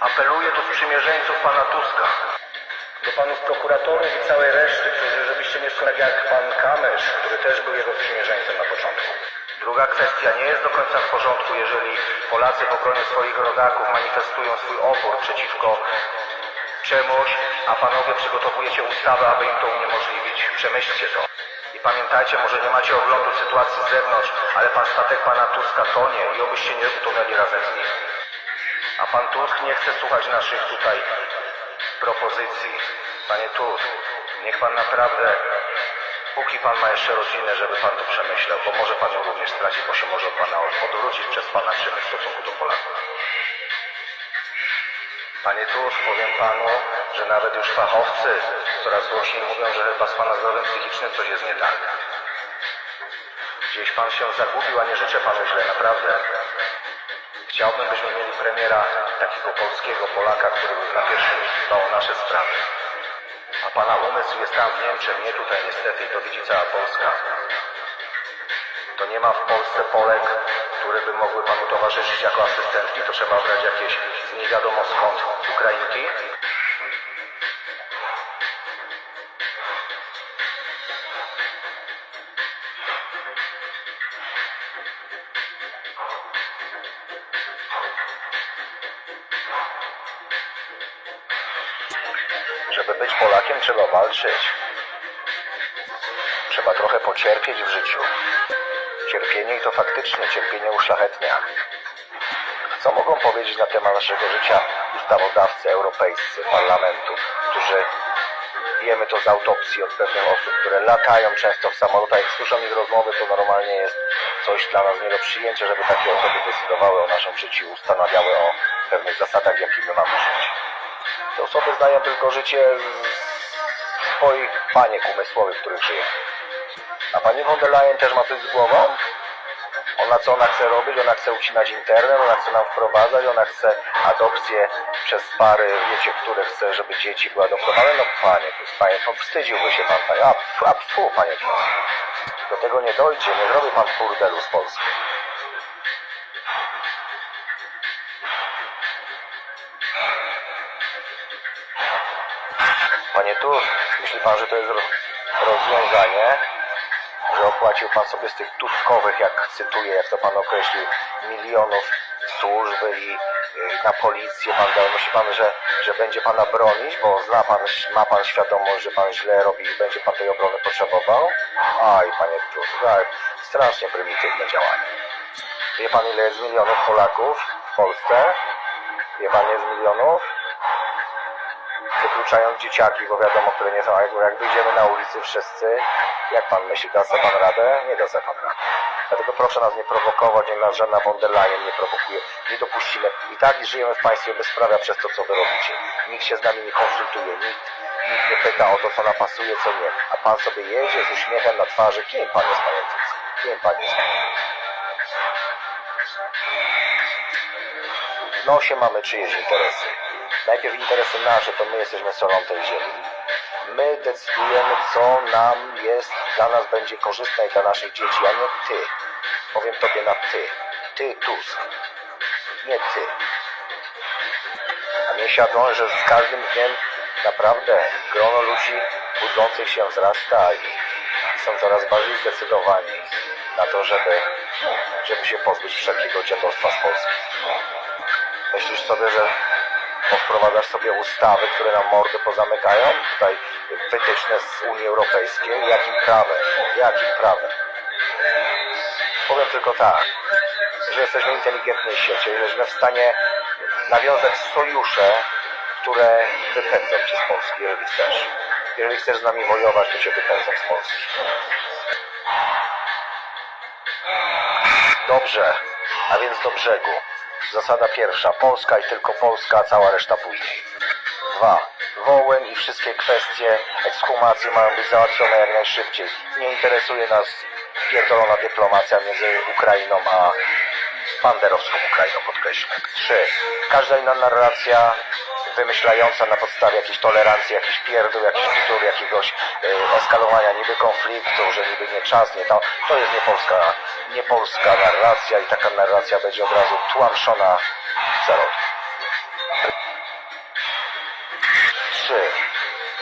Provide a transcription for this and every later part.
Apeluję do sprzymierzeńców pana Tuska, do panów prokuratorów i całej reszty, którzy, żebyście nie skończyli jak pan Kamysz, który też był jego sprzymierzeńcem na początku. Druga kwestia nie jest do końca w porządku, jeżeli Polacy w obronie swoich rodaków manifestują swój opór przeciwko czemuś, a panowie przygotowujecie ustawę, aby im to uniemożliwić. Przemyślcie to. I pamiętajcie, może nie macie oglądu sytuacji z zewnątrz, ale pan statek pana Tuska tonie i obyście nie utonęli razem z nim. A pan Tusk nie chce słuchać naszych tutaj propozycji. Panie Tusk, niech pan naprawdę, póki pan ma jeszcze rodzinę, żeby pan to przemyślał, bo może pan ją również stracić, bo się może pana odwrócić przez pana czyny w stosunku do Polaków. Panie Tusk, powiem panu, że nawet już fachowcy coraz głośniej mówią, że chyba z pana zdrowiem psychicznym coś jest nie tak. Gdzieś pan się zagubił, a nie życzę panu źle, naprawdę. Chciałbym, byśmy mieli premiera takiego polskiego Polaka, który by na pierwszym miejscu o nasze sprawy. A pana umysł jest tam w Niemczech, nie tutaj niestety i to widzi cała Polska. To nie ma w Polsce Polek, które by mogły panu towarzyszyć jako asystentki, to trzeba brać jakieś z nie wiadomo skąd Ukrainki. Polakiem trzeba walczyć. Trzeba trochę pocierpieć w życiu. Cierpienie i to faktycznie cierpienie uszlachetnia. Co mogą powiedzieć na temat naszego życia ustawodawcy europejscy, parlamentu, którzy wiemy to z autopsji od pewnych osób, które latają często w samolotach, jak słyszą ich rozmowy, to normalnie jest coś dla nas nie do przyjęcia, żeby takie osoby decydowały o naszym życiu ustanawiały o pewnych zasadach, w jakich my mamy żyć. Te osoby znają tylko życie swoich baniek umysłowych, w których żyją. A pani von der Leyen też ma coś z głową? Ona co ona chce robić? Ona chce ucinać internet, ona chce nam wprowadzać, ona chce adopcję przez pary, wiecie, które chce, żeby dzieci były adoptowane. No panie, panie, to wstydziłby się pan, panie. A, a pfu, panie. Do tego nie dojdzie, nie zrobi pan burdelu z Polski. Panie Tusk, myśli pan, że to jest ro- rozwiązanie? Że opłacił pan sobie z tych tuskowych, jak cytuję, jak to pan określił, milionów służby i y, na policję pan dał. Myśli pan, że, że będzie pana bronić, bo zna pan, ma pan świadomość, że pan źle robi i będzie pan tej obrony potrzebował? Aj, panie Tusk, tak, strasznie prymitywne działanie. Wie pan, ile jest milionów Polaków w Polsce? Wie pan, ile jest milionów? Wykluczając dzieciaki, bo wiadomo, które nie są, a jak, jak wyjdziemy na ulicy wszyscy, jak pan myśli, da sobie pan radę? Nie da sobie pan radę. Dlatego proszę nas nie prowokować, nie nas żadna von der Leyen nie prowokuje, nie dopuścimy. I tak żyjemy w państwie bezprawia przez to, co wy robicie. Nikt się z nami nie konsultuje, nikt, nikt nie pyta o to, co nam pasuje, co nie. A pan sobie jedzie z uśmiechem na twarzy. Kim pan jest, Tusk? Kim pan jest? W nosie mamy czyjeś interesy. Najpierw interesy nasze, to my jesteśmy solą tej ziemi. My decydujemy, co nam jest, dla nas będzie korzystne i dla naszych dzieci, a nie ty. Powiem tobie na ty. Ty, Tusk. Nie ty. A mnie świadomość, że z każdym dniem naprawdę grono ludzi budzących się wzrasta i są coraz bardziej zdecydowani na to, żeby, żeby się pozbyć wszelkiego dziadostwa z Polski. Myślisz sobie, że wprowadzasz sobie ustawy, które nam mordy pozamykają? Tutaj wytyczne z Unii Europejskiej. Jakim prawem? Jakim prawem? Powiem tylko tak, że jesteśmy inteligentni w jesteśmy w stanie nawiązać sojusze, które wypędzą cię z Polski, jeżeli chcesz. Jeżeli chcesz z nami wojować, to cię wypędzą z Polski. Dobrze, a więc do brzegu. Zasada pierwsza. Polska i tylko Polska, cała reszta później. Dwa. Wołyń i wszystkie kwestie ekshumacji mają być załatwione jak najszybciej. Nie interesuje nas pierdolona dyplomacja między Ukrainą a banderowską Ukrainą, podkreślę. Trzy. Każda inna narracja wymyślająca na podstawie jakiejś tolerancji, jakiś pierdół, jakiś bzdur, jakiegoś e, eskalowania niby konfliktu, że niby nie czas, nie to, to jest niepolska, niepolska narracja i taka narracja będzie od razu tłamszona w zarodku. Trzy.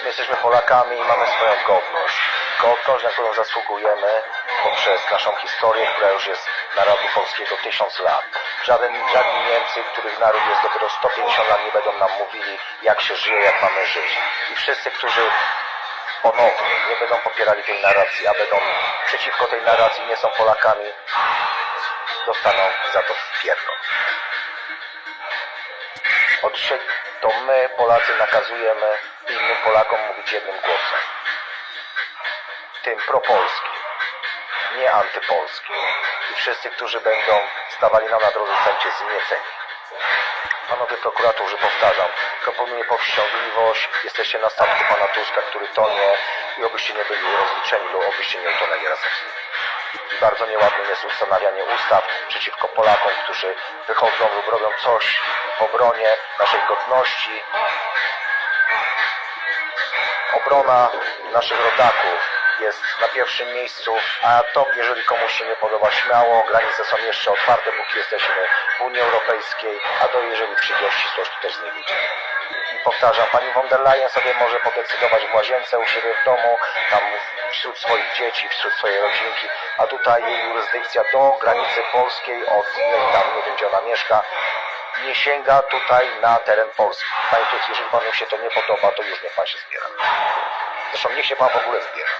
My jesteśmy Polakami i mamy swoją godność. Godność, na którą zasługujemy poprzez naszą historię, która już jest narodu polskiego tysiąc lat. Żaden, żadni Niemcy, których naród jest dopiero 150 lat, nie będą nam mówili, jak się żyje, jak mamy żyć. I wszyscy, którzy ponownie nie będą popierali tej narracji, a będą przeciwko tej narracji, nie są Polakami, dostaną za to w pierdol. Od to my, Polacy, nakazujemy innym Polakom mówić jednym głosem. Tym propolskim, nie antypolskim. I wszyscy, którzy będą stawali nam na drodze, zostańcie zmieceni. Panowie prokuratorzy, powtarzam, proponuję powściągliwość. Jesteście na statku pana Tuska, który tonie i obyście nie byli rozliczeni lub obyście nie utonęli razem. I bardzo nieładnym jest ustanawianie ustaw przeciwko Polakom, którzy wychodzą lub robią coś w obronie naszej godności. Obrona naszych rodaków jest na pierwszym miejscu, a to, jeżeli komuś się nie podoba, śmiało, granice są jeszcze otwarte, póki jesteśmy w Unii Europejskiej, a to jeżeli przyjdzie ścisłość, to też z niej wyjdziemy. I powtarzam, pani von der Leyen sobie może podecydować w łazience u siebie w domu, tam wśród swoich dzieci, wśród swojej rodzinki, a tutaj jej jurysdykcja do granicy polskiej, od nie, tam nie wiem gdzie ona mieszka, nie sięga tutaj na teren Polski. Panie Tusk, jeżeli panu się to nie podoba, to już niech pan się zbiera. Zresztą niech się pan w ogóle zbiera.